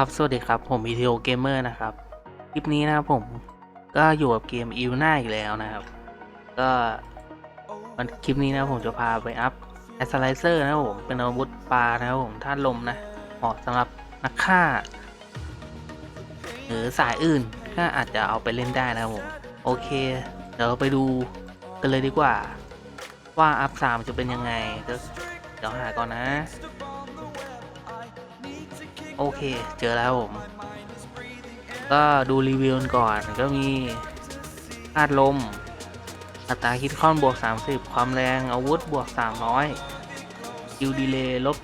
ครับ สวัสดีครับ ผม e t o Gamer นะครับ คลิปนี้นะครับผมก็อยู่กับเกม e v n a อีกแล้วนะครับ ก็วันคลิปนี้นะผมจะพาไปอัพ a s s a l i z e r นะครับผม เป็นอาวุธปลานะครับผมท่านลมนะ เหมาะสำหรับนักฆ่า หรือสายอื่นก็อาจจะเอาไปเล่นได้นะครับผม โอเค เดี๋ยวเราไปดูกันเลยดีกว่า ว่าอัพสามจะเป็นยังไงก็เดี๋ยวหาก่อนนะ โอเค เจอแล้วผม ก็ดูรีวิวก่อนก็มีธาตุลม อัตราคิดคอนบวก 30 ความแรงอาวุธบวก 300คิวดีเลย์ลบ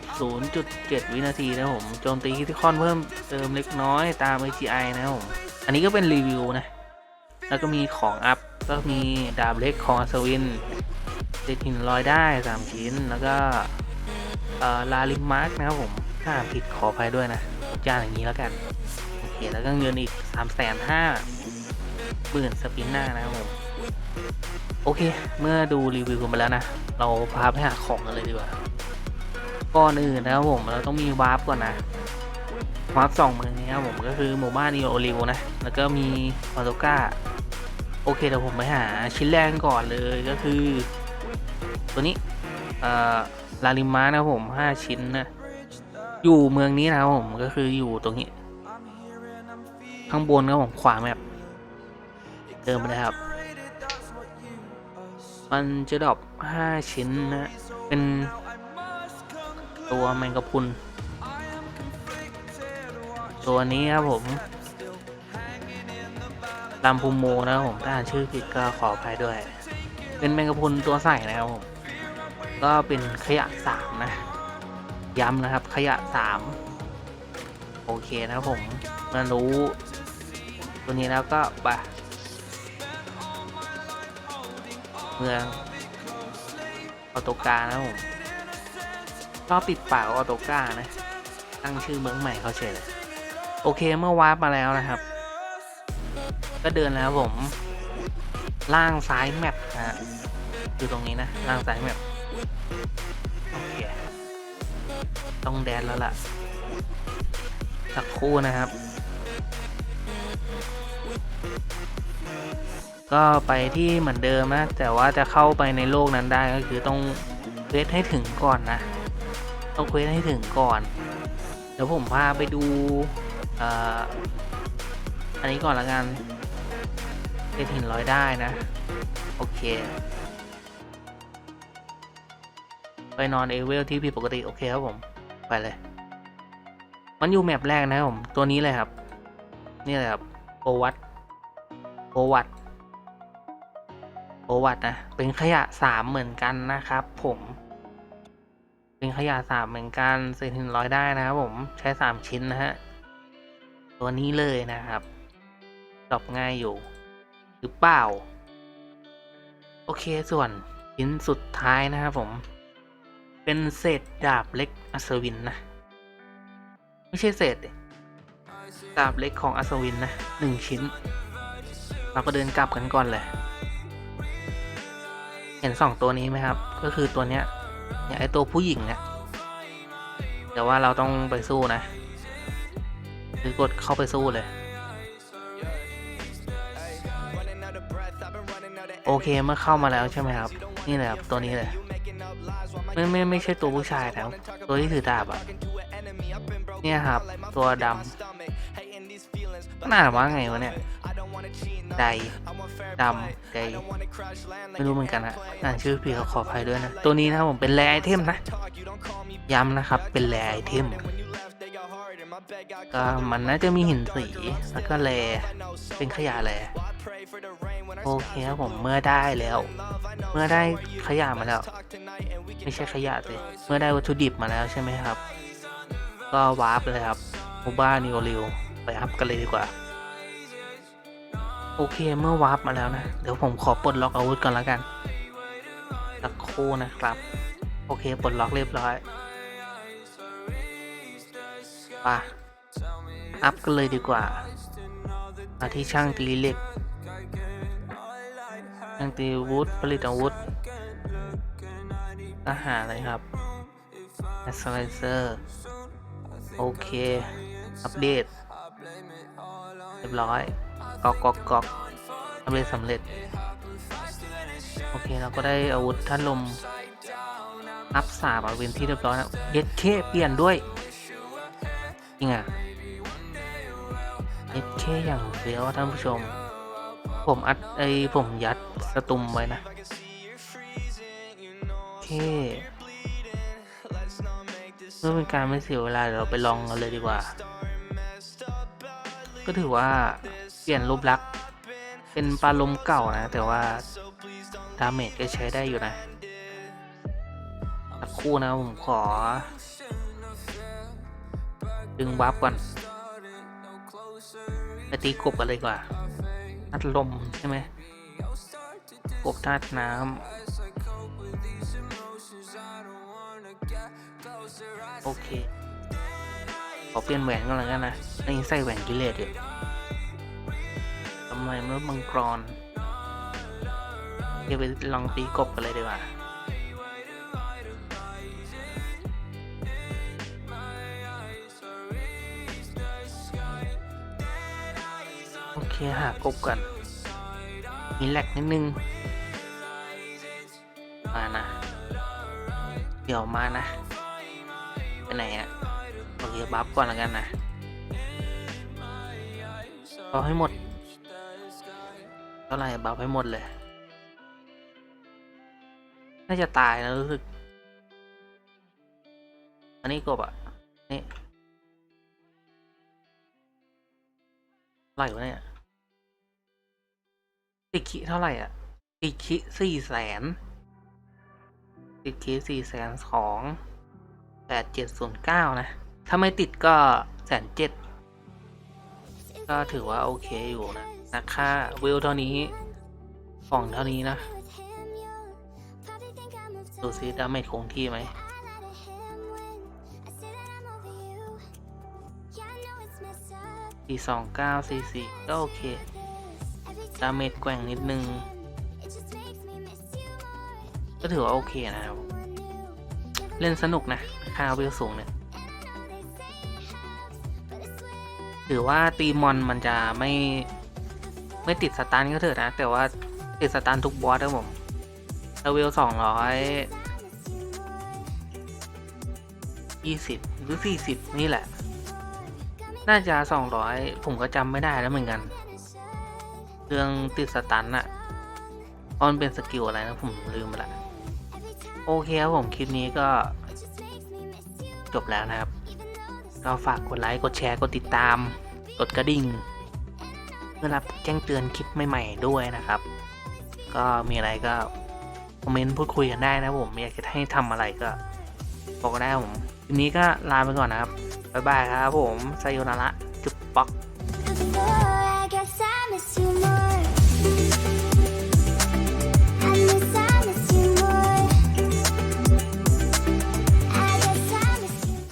0.7 วินาทีนะผม โจมตีคิดคอนเพิ่มเติมเล็กน้อยตาม AGI นะผม อันนี้ก็เป็นรีวิวนะ แล้วก็มีของอัพ ก็มีดาบเล็กของอัศวินเด็ดหินลอยได้ 3 ชิ้น แล้วก็ลาลิมมาร์กนะครับผม ถ้าผิดขออภัยด้วยนะจานอย่างนี้แล้วกัน โอเค แล้วก็เงินอีก3ามแสนห้าหมื่นสปินหน้านะครับผมโอเค เมื่อดูรีวิวกันไปแล้วนะ เราพาไปหาของกันเลยดีกว่า ก่อนอื่นนะครับผม เราต้องมีวาร์ปก่อนนะวาร์ปสองเมืองนี้ครับผมก็คือหมู่บ้านนีโอริวนะ แล้วก็มีมาโตก้า โอเคเดี๋ยวผมไปหาชิ้นแรกก่อนเลยก็คือ ตัวนี้ เอ่อ ลาลิมานะผมห้าชิ้นนะ อยู่เมืองนี้นะครับผมก็คืออยู่ตรงนี้ ข้างบนครับผมขวาแมปเดินไปเลยครับ มันจะดรอปห้าชิ้นนะเป็นตัวแมงกะพุน ตัวนี้ครับผมลำพูโมนะครับผมถ้าอ่านชื่อผิดก็ขออภัยด้วย เป็นแมงกะพุนตัวใสนะครับผม ก็เป็นขยะสามนะ ย้ำนะครับ ขยะสามโอเคนะครับผมมารู้ ตัวนี้แล้วก็ไปเมืองออโตกานะผมชอบปิดปากออโตกานะ ตั้งชื่อเมืองใหม่เขาเฉยเลยโอเคเมื่อวาร์ปมาแล้วนะครับ ก็เดินแล้วผม ล่างซ้ายแมปนะฮะอยู่ตรงนี้นะ ล่างซ้ายแมป ต้องแดนแล้วล่ะ สักคู่นะครับ ก็ไปที่เหมือนเดิมนะ แต่ว่าจะเข้าไปในโลกนั้นได้ก็คือต้องเควสให้ถึงก่อนนะ ต้องเควสให้ถึงก่อน เดี๋ยวผมพาไปดูอ่ออันนี้ก่อนละกันเป็นหินร้อยได้นะ โอเค ไปนอนเอเวลที่ผิดปกติ โอเคครับผม ไปเลย มันอยู่แมปแรกนะครับผม ตัวนี้เลยครับ นี่เลยครับโอวัตโอวัตโอวัตนะ เป็นขยะสามเหมือนกันนะครับผม เป็นขยะสามเหมือนกันเศษหินร้อยได้นะครับผม ใช้สามชิ้นนะฮะ ตัวนี้เลยนะครับตอบง่ายอยู่หรือเปล่า โอเคส่วนชิ้นสุดท้ายนะครับผม เป็นเศษดาบเล็กอัศวินนะ ไม่ใช่เศษดาบเล็กของอัศวินนะหนึ่งชิ้น เราก็เดินกลับกันก่อนเลยเห็นสองตัวนี้ไหมครับ ก็คือตัวเนี้ยเนี่ยไอตัวผู้หญิงเนี่ยแต่ว่าเราต้องไปสู้นะคือกดเข้าไปสู้เลย โอเคเมื่อเข้ามาแล้วใช่ไหมครับ นี่แหละครับตัวนี้เลย ไม่ไม่ไม่ใช่ตัวผู้ชายนะครับตัวที่ถือดาบอะเนี่ยครับ ตัวดำน่าว่าไงวะเนี่ยไดดำไดไม่รู้เหมือนกันอะอ่านชื่อพี่เขาขออภัยด้วยนะ ตัวนี้นะครับผมเป็นแรไอเทมนะ ย้ำนะครับเป็นแรไอเทมก็มันน่าจะมีหินสีแล้วก็แรเป็นขยะแร โอเคครับผมเมื่อได้แล้ว เมื่อได้ขยะมาแล้ว ไม่ใช่ขยะสิเมื่อได้วัตถุดิบมาแล้วใช่ไหมครับ ก็วาร์ปเลยครับมูบ้านิโอริวไปอัพกันเลยดีกว่า โอเคเมื่อวาร์ปมาแล้วนะ เดี๋ยวผมขอปลดล็อกอาวุธก่อนแล้วกันสักครู่นะครับ โอเคปลดล็อกเรียบร้อยไป่ะอัพกันเลยดีกว่ามาที่ช่างตีเหล็ก งตีวุธผลิตอาวุธ อาหารอะไรครับ a s s a l i z e r โอเค อัปเดต เรียบร้อยกอกกอกกอกอัปเดตสำเร็จ โอเค เราก็ได้อาวุธท่านลม อัพสามมาเป็นที่เรียบร้อยแล้วเย็ดเคเปลี่ยนด้วยจริงอะเย็ดเคอย่างเฟี้ยวท่านผู้ชม ผมอัดไอผมยัดสตุมไว้นะ โอเคเพื่อเป็นการไม่เสียเวลาเดี๋ยวเราไปลองกันเลยดีกว่า ก็ถือว่าเปลี่ยนรูปลักษณ์เป็นปลาลมเก่านะ แต่ว่าดาเมจก็ใช้ได้อยู่นะสักคู่นะผมขอ ดึงวับก่อนไปตีกบกันเลยดีกว่า ธาตุลมใช่ไหมกบธาตุน้ำโอเค ขอเปลี่ยนแหวนก็แล้วกันนะนี่ใส่แหวนกิเลสอยู่ทำไมมนุษย์มังกรเดี๋ยวไปลองตีกบกันเลยดีกว่า เคหากบก่อนมีแหลกนิดนึง มานะ เดี๋ยวมานะไปไหนอะโอเคบัฟก่อนแล้วกันนะบัฟให้หมด เท่าไหร่บัฟให้หมดเลย น่าจะตายนะรู้สึก อันนี้กบอะนี่ไหร่วะเนี่ย ติคิเท่าไหร่อะ ติคิสี่แสนติคิสี่แสนสองแปดเจ็ดศูนย์เก้านะ ถ้าไม่ติดก็แสนเจ็ดก็ถือว่าโอเคอยู่นะนะค่าวิวเท่านี้ของเท่านี้นะ ดูซิดาเมจคงที่ไหมสี่สองเก้าสี่สี่ก็โอเค ดาเมจแกว่งนิดนึง ก็ถือว่าโอเคนะครับ เล่นสนุกนะคาวิวสูงเนี่ยถือว่าตีมอนมันจะไม่ ไม่ติดสตันก็เถอะนะ แต่ว่าติดสตันทุกบอสครับผมเลเวลสองร้อยยี่สิบหรือสี่สิบนี่แหละ น่าจะสองร้อยผมก็จำไม่ได้แล้วเหมือนกัน เรื่องติดสตันอะเพราะมันเป็นสกิลอะไรนะผมลืมไปละ โอเคครับผมคลิปนี้ก็จบแล้วนะครับก็ฝากกดไลค์ กดแชร์ กดติดตาม กดกระดิ่งเพื่อรับแจ้งเตือนคลิปใหม่ๆด้วยนะครับ ก็มีอะไรก็คอมเมนต์พูดคุยกันได้นะผมอยากจะให้ทำอะไรก็บอกได้ผมคลิปนี้ก็ลาไปก่อนนะครับ บ๊ายบายครับผมไซโยนาระจุบป๊อก